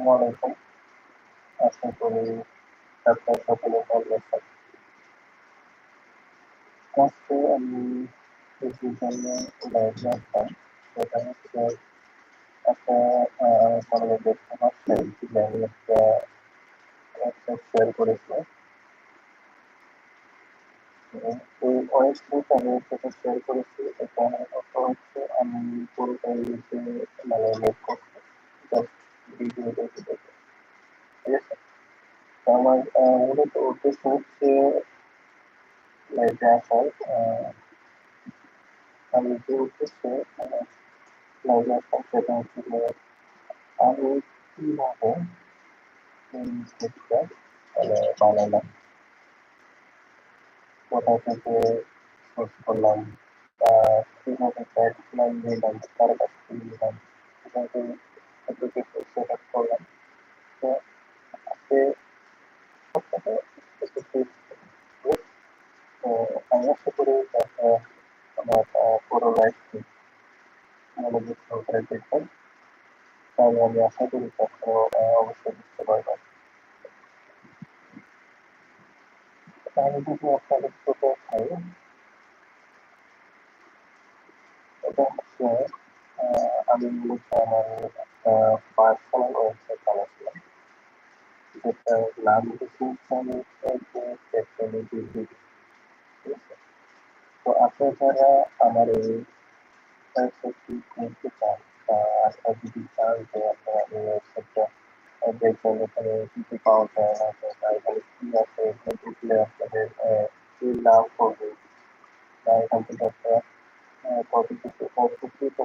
আসসালামু আলাইকুম আশা করি আপনার সকলে ভালো আছেন আজকে আমি কিছুর জন্য লাইভে আসলাম। সেটা হচ্ছে একটা আমার দেখতে পাচ্ছে যে আমি একটা ওয়েবসাইট শেয়ার করেছি। এই ওয়েবসাইট আমি যেটা শেয়ার করেছি। এটা হচ্ছে আমি পুরোটাই মানে মেক করছি জাস্ট ভিডিও দেখে দেখে ঠিক আছে আমার মূলত উদ্দেশ্য হচ্ছে লাইভে আসার আমি যে উদ্দেশ্যে লাইভে আসলাম সেটা হচ্ছে যে আমি কীভাবে জিনিসটা মানে বানালাম কোথা থেকে সোর্স করলাম বা কীভাবে গাইডলাইন নিলাম কার কাছ থেকে নিলাম কীভাবে এত কিছু সেট আপ করলাম তো আজকে সপ্তাহে একটু তো আমি আশা করি আমার পুরো লাইফটি মনোযোগ সহকারে দেখবেন তাহলে আমি আশা করি তখন অবশ্যই বুঝতে পারবেন আমি যদি আপনাদের ছোট খাই এটা হচ্ছে আমি মূলত আমার একটা পার্সোনাল ওয়েবসাইট বানাচ্ছিলাম যেটার নাম দিয়েছি আমি টেকনোলজি ঠিক আছে তো আপনারা যারা আমার এই ওয়েবসাইটটি কিনতে চান বা আপনারা যদি চান যে আপনারা এই ওয়েবসাইটটা দেখবেন এখানে কি কি পাওয়া যায় না বা এখানে কি আছে এখানে ঢুকলে আপনাদের কি লাভ হবে বা এখান থেকে আপনারা কত কিছু উপকৃত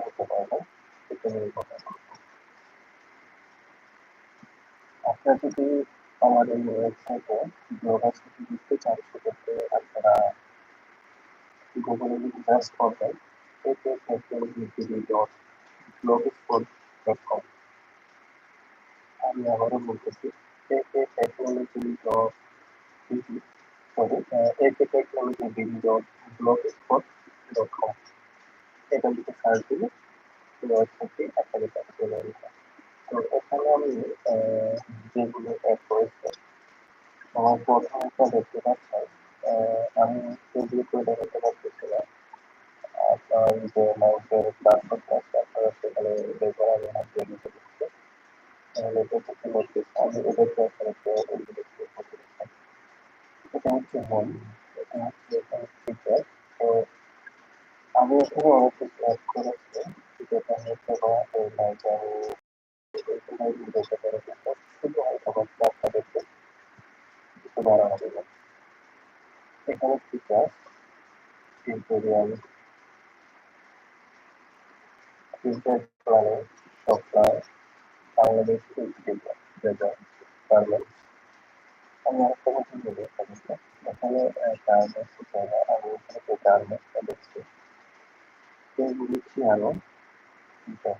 আমার এই ওয়েবসাইটে সাথে দিতে চান, সেক্ষেত্রে আপনারা গুগলে যদি সার্চ করবেন A K technology dot blogspot dot com আমি আবারও বলতেছি A K technology dot sorry technology B D dot blogspot dot com এখান থেকে সার্চ দিলে ওয়েবসাইটটি চলে আসবে। তো এখানে আমি যেগুলো অ্যাড করেছি, আমার প্রথমটা দেখতে পাচ্ছেন আমি সেগুলো করে দেখাতে পারতেছি না আপনার যে মাউসের পাসওয়ার্ডটা আছে, আপনারা সেখানে বের করে আমি হাত দিয়ে দিতে দিচ্ছি। তাহলে এটা করতে করতেছি আমি আপনারা করতে এটা হচ্ছে হোম এটা হচ্ছে এখানে ফিচার তো আমি এখানে অনেক কিছু অ্যাড করেছি, যেটা হচ্ছে এখানে feature tutorial feature planning software Bangladesh আমি আরেকটা কথা এখানে গার্মেন্টস জায়গা আমি এখানে যে দেখছি আরও job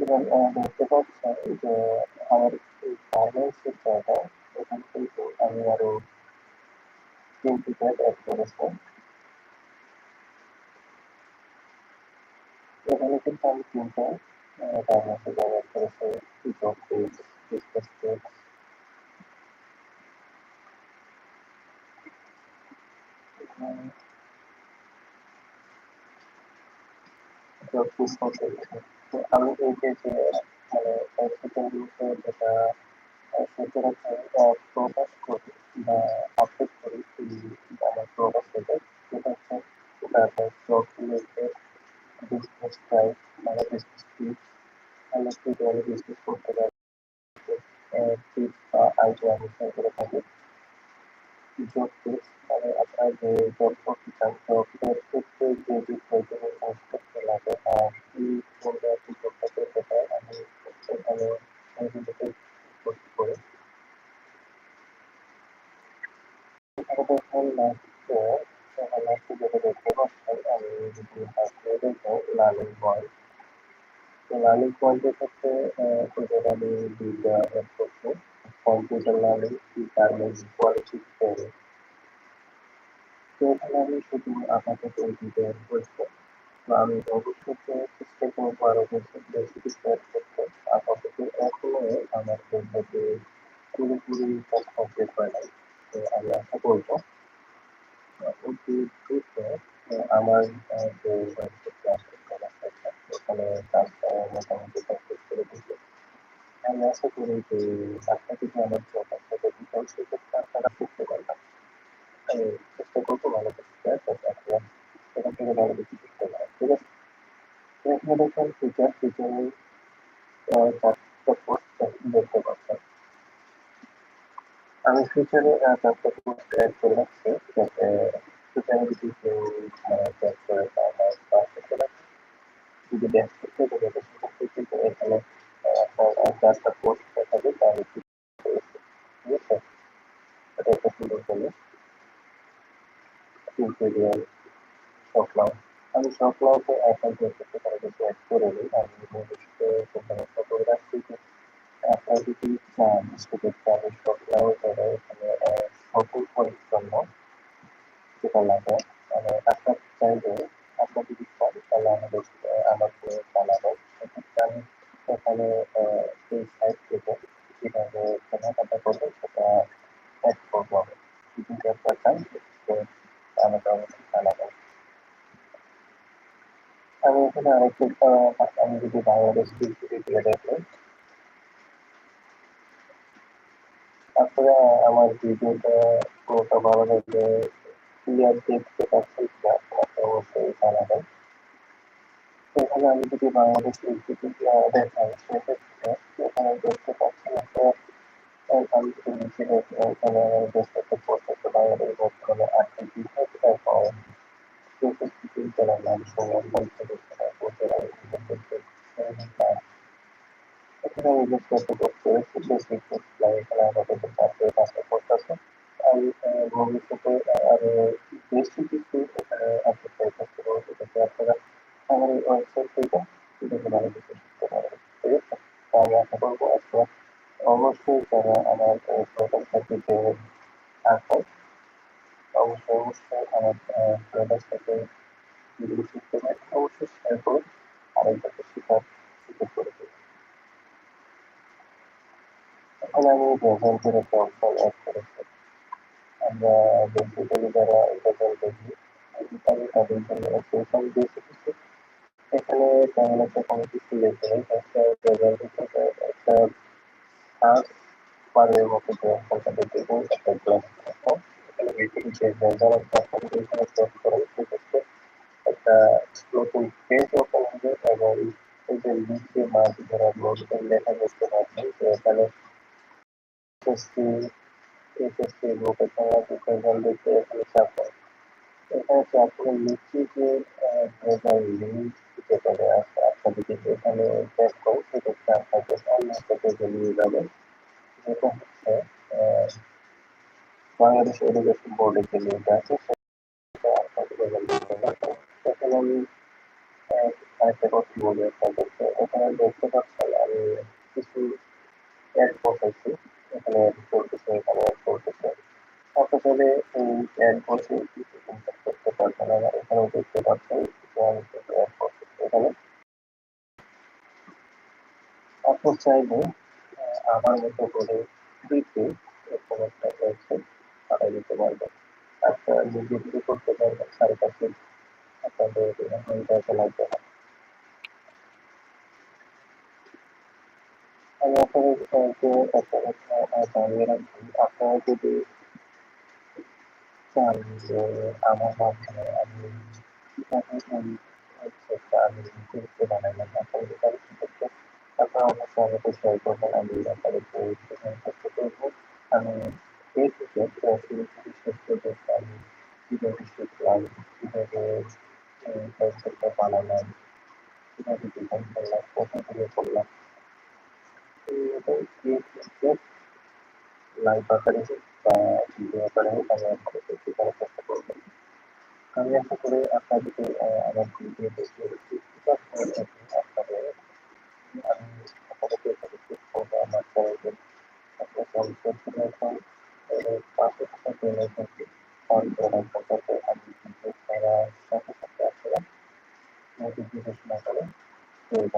Even all the proportions, the higher is always further presented to any other integer at correspond. The relation from Quintal, uh, diagnostic job আমি এই যে মানে যেটা সচরাচর প্রকাশ করি বা আপলোড করি আমার প্রকাশ থেকে সেটা হচ্ছে জব রিলেটেড বিজনেস টাইপ মানে বিজনেস টিপস আমরা কীভাবে বিজনেস করতে পারি টিপস বা আইডিয়া আমি শেয়ার করে থাকি জব টিপস মানে আপনারা যে জব করতে চান জবের ক্ষেত্রে যে বিষয়গুলো কাজ করতে লাগে বা কি করলে আপনি জবটা পেতে পারেন আমি সেখানে সেগুলোকে পোস্ট করে আমাদের এখন লাস্টে এখন লাস্টে যেটা দেখতে পাচ্ছেন আমি যদি হাসিয়ে দেখব লালিং পয়েন্ট তো লালিং আমি দুইটা অ্যাড করছি computer learning garments quality training তো এখানে আমি শুধু আপাতত এই দুটো অ্যাড তো আমি অবশ্যই চেষ্টা করব আরও বেশি কিছু করতে আপাতত এখনও আমার পদ্ধতি পুরোপুরি কাজ কমপ্লিট হয় নাই তো আমি আশা করব অতি দ্রুত আমার যে ক্লাস ওখানে কাজটা মোটামুটি কমপ্লিট করে দিতে আমি আশা করি যে আপনাকে যদি আমার জব আপনাদের ডিটেলস সেক্ষেত্রে আপনারা করতে পারবেন। আমি চেষ্টা করব ভালো করতে যাতে এখান থেকে ভালো কিছু করতে পারেন, ঠিক আছে? এখানে দেখেন ফিচার ফিচারে চারটা দেখতে পাচ্ছেন। আমি ফিচারে চারটা পোস্ট অ্যাড করে রাখছি যাতে ফিচারে যদি কেউ চেক করে বা পারে যদি ব্যাক করতে হবে সেক্ষেত্রে এখানে আপনার পোস্ট দেখাবে তাহলে ঠিক আছে এটা একটা সুন্দর করে টিউটোরিয়াল আমি শকলাওতে এখন করতে করে নিই আমি ভবিষ্যতে করে রাখছি আপনারা যদি চান সেক্ষেত্রে আমি শকলাও করে সকল করার জন্য যেটা লাগে মানে আপনার চাইলে আপনার যদি চান তাহলে আমাদের আমাকে জানাবেন সেক্ষেত্রে আমি এখানে এই সাইট থেকে কীভাবে কেনাকাটা করব সেটা অ্যাড করব আমি যদি আপনার চান আমাকে অবশ্যই জানাবেন আমি এখানে আরেকটু আমি যদি বাংলাদেশ দিয়ে দেখবেন আপনারা আমার ভিডিওটা পুরোটা ভালো লাগলে ক্লিয়ার দেখতে পাচ্ছেন আমাকে অবশ্যই জানাবেন এখানে আমি যদি বাংলাদেশ উইকিপিডিয়া দেখাই সেক্ষেত্রে এখানে দেখতে পাচ্ছেন আপনারা আমি এখানে আমার বেশ একটা পোস্ট আছে বাংলাদেশ বর্তমানে আটটি বিভাগ এখানে আমি বেশ একটা পোস্ট করেছি সেই এখানে ভবিষ্যতে আরও বেশি কিছু আপনারা আমার এই থেকে আমি আশা করব আপনারা অবশ্যই আমার প্রোগ্রাম সার্কিটে আছেন অবশ্যই অবশ্যই আমার সাথে যেগুলো শিখতে অবশ্যই শেয়ার করুন আরেকজনকে শেখার সুযোগ করে দিন এখানে আমি আমরা যারা দেখি তাদের জন্য এখানে তেমন একটা কোনো কিছু লেখে নেই একটা ভেজাল হিসেবে একটা সার্চ বারের মতো যে অপশনটা দেবো একটা ক্লাস এখানে বেসিক যে ভেজাল একটা অপশন এখানে সেট করেন সেক্ষেত্রে একটা নতুন পেজ ওপেন হবে এবং এই যে নিচে মাঝ ধরা নোটটা লেখা দেখতে পাচ্ছেন তো এখানে এসএসসি এসএসসি ভোকেশনাল ভোকেশনাল দেখতে এখানে চাপ এখানে চাপ করে নিচে যে ভেজাল লিঙ্ক যেখানে আছে আপনাদের যদি এখানে ট্যাপ করেন সেক্ষেত্রে আপনাকে অন্য একটা পেজে নিয়ে যাবে যেটা হচ্ছে বাংলাদেশ এডুকেশন বোর্ডের যে লিঙ্ক আছে সেটা আপনাদের এখানে আমি আরেকটা কথা বলি আপনাদেরকে এখানে দেখতে পাচ্ছেন আমি কিছু অ্যাড বসাইছি এখানে অ্যাড করতেছে এখানে অ্যাড করতেছে আপনি চাইলে এই অ্যাড বসে কিছু করতে পারবেন আমার এখানেও দেখতে পাচ্ছেন যে আমি অ্যাড এখানে। আপনি চাইলে আমার মতো করে ফ্রিতে এরকম একটা ওয়েবসাইট পাঠিয়ে দিতে পারবেন। আপনারা নিজে নিজে করতে পারবেন সাড়ে পাঁচশো আপনাদের লাগবে না আমি আপনাদেরকে আপনারা যদি চান যে আমার মাধ্যমে আমি কীভাবে এই ওয়েবসাইটটা আমি করতে বানাইলাম আপনারা যদি আমি সেক্ষেত্রে আপনারা অবশ্যই আমাকে শেয়ার করবেন আমি আপনাদেরকে চেষ্টা করব আমি এ থেকে শুরু থেকে শেষ পর্যন্ত আমি কীভাবে শিখলাম কীভাবে ওয়েবসাইটটা বানালাম কীভাবে ডিজাইন করলাম কোথা থেকে করলাম এটাই লাইভ আকারে বা ভিডিও আকারে হোক আমি আপনাদেরকে শেখানোর চেষ্টা করব আমি আশা করি আপনাদেরকে আমার ভিডিও দেখে কিছুটা আপনাদের, আমি আপনার করে সাথে সাথে আকারে পেয়ে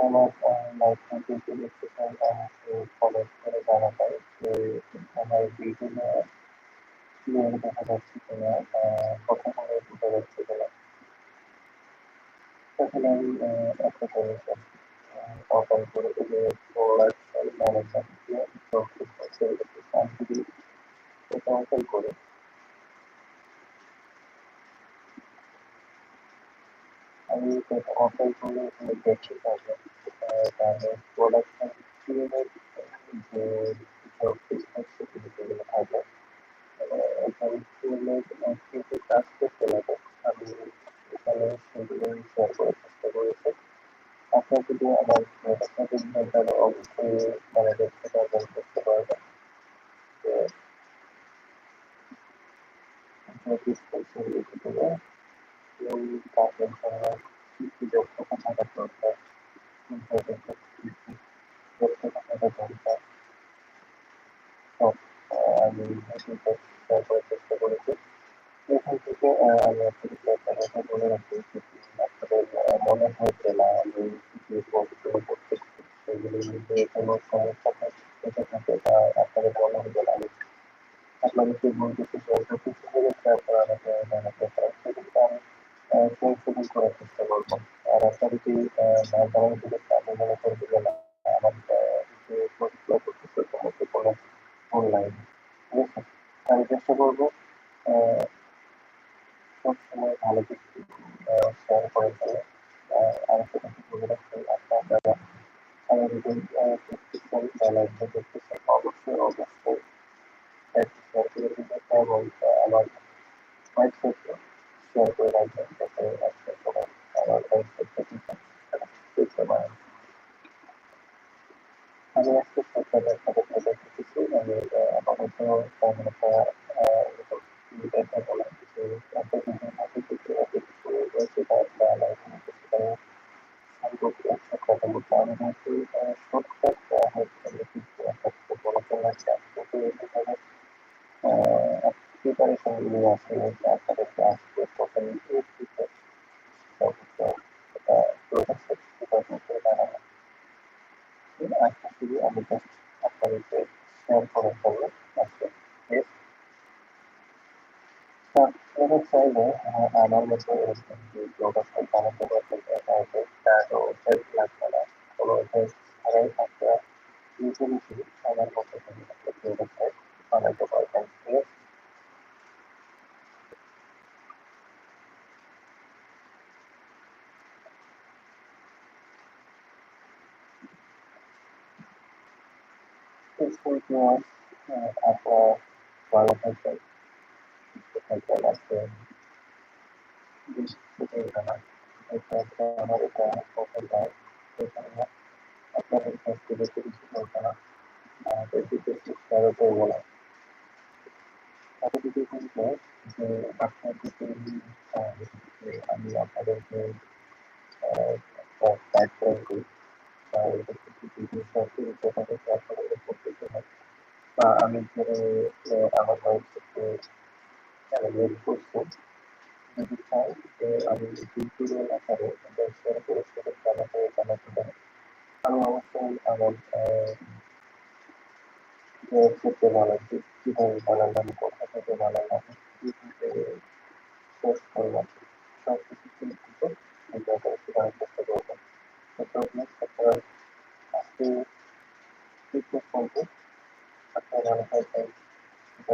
আমার ভিডিওটি দেখতে আমাকে করে জানাবেন যে আমার ক্লিয়ার দেখা যাচ্ছে কিনা কথা বলে বোঝা যাচ্ছে কিনা তখন আমি একটা করে আমি যদি এটা ওপেন করি আমি এটা ওপেন করলে এখানে দেখতে পাবো তাহলে প্রোডাকশন টিমের যে সব বিজনেস সেগুলো থাকে এখানে টিমের কিছু কাজ করতে লাগে আমি এখানে সেগুলো শেয়ার করার চেষ্টা করেছি আপনার যদি আমার প্রোডাকশন তাহলে অবশ্যই মানে দেখতে পারবেন করতে পারবেন যে বিজনেস সেগুলো এই কাজের জন্য কি কি দক্ষতা থাকা দরকার দক্ষতা থাকা দরকার সব আমি শেয়ার করার চেষ্টা করেছি এখান থেকে আমি আপনাদের একটা কথা বলে রাখি আপনাদের মনে হয় যে, না, আমি যে পদগুলো করতেছি সেগুলির মধ্যে কোনো সমস্যা থেকে থাকে বা আপনাদের মনে যে আমি আপনাদেরকে বলতেছি অল্প কিছু হয়েছে আপনারা আমাকে জানাতে পারেন সেক্ষেত্রে আমি সংশোধন করার চেষ্টা করব। আর আপনারা যদি না জানার সেক্ষেত্রে আপনি মনে করবেন যে, না, আমার যে কোর্সগুলো করতেছে সমস্ত কোনো অনলাইন ঠিক আছে? আমি চেষ্টা করব সবসময় ভালো কিছু শেয়ার করে চলে আর একটা কথা বলে রাখতে আপনারা আমার যদি দেখতে চান বা লাইভটা দেখতে চান অবশ্যই অবশ্যই একটু শেয়ার করে দিবেন এবং আমার হোয়াটসঅ্যাপে শেয়ার করে রাখবেন যাতে একটা সবাই আমার হোয়াটসঅ্যাপটা দেখতে পারেন আমি আজকে সরকার আপনাদের দেখতেছি আমি আপাতত তেমন একটা দেখা বলার কিছু আপনাদের হাতে কিছু কিছু রয়েছে বা লাইফে সেটা সম্পর্ক একটা কথা বলতে আমি হয়তো শর্টকাট হয়তো কিছু একটা বলা চলে আসছে কিন্তু এখানে প্রিপারেশন নিয়ে আসে আপনাদেরকে আজকে প্রথম এটা প্রকাশের প্রিপারেশন করে দাঁড়ানো আজকে শুধু আমি জাস্ট আপনাদেরকে শেয়ার করার জন্য আজকে আপনারা চাইলে আমার মতো এরকম যে ব্লগার বানাতে পারবেন তাহলে তার ওয়েবসাইট লাগবে না কোনো ওয়েবসাইট ছাড়াই আপনারা নিজে নিজে আমার মতো করে একটা ওয়েবসাইট বানাতে পারবেন ঠিক আছে Thank you. আপনার ভালো থাকবেন সুস্থ থাকবেন আজকে সেটাই জানাই আমার এটা পছন্দ হয় সেখানে আপনাদের কাছ থেকে বেশি কিছু বলব না বেশি কিছু শেয়ারও করব না এতটুকু বলব যে আপনার যদি আমি আপনাদেরকে গাইড করে দিই বা এরকম কিছু ভিডিও শেয়ার করি যেটা থেকে আপনাদের করতে হয় বা আমি যে আমার হোয়াটসঅ্যাপে মেল করছি। যদি চাই যে আমি টিউটোরিয়াল আকারে করে সেক্ষেত্রে আমাকে জানাতে পারেন আমি অবশ্যই আমার ওয়েবসাইটে বানাচ্ছি কীভাবে বানালাম কোথা থেকে বানালাম কীভাবে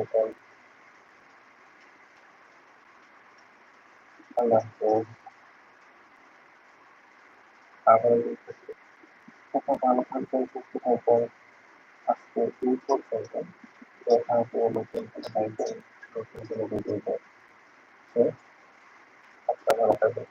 ভিডিও আল্লাহ ভালো থাকবেন সুস্থ থাকবেন আজকে নতুন ভিডিওতে আচ্ছা ভালো থাকবেন